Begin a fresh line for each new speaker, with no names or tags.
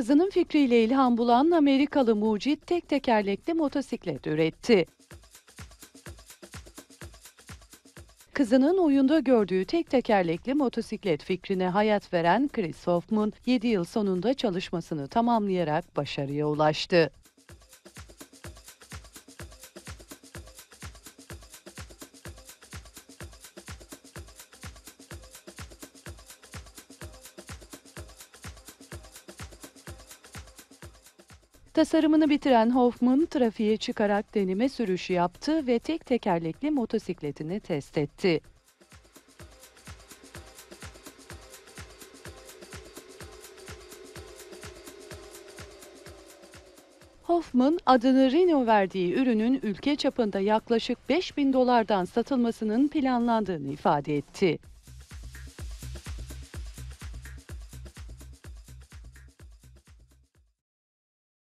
Kızının fikriyle ilham bulan Amerikalı mucit tek tekerlekli motosiklet üretti. Kızının oyunda gördüğü tek tekerlekli motosiklet fikrine hayat veren Chris Hoffman, 7 yıl sonunda çalışmasını tamamlayarak başarıya ulaştı. Tasarımını bitiren Hoffman, trafiğe çıkarak deneme sürüşü yaptı ve tek tekerlekli motosikletini test etti. Hoffman, adını Renault verdiği ürünün ülke çapında yaklaşık 5000 dolardan satılmasının planlandığını ifade etti.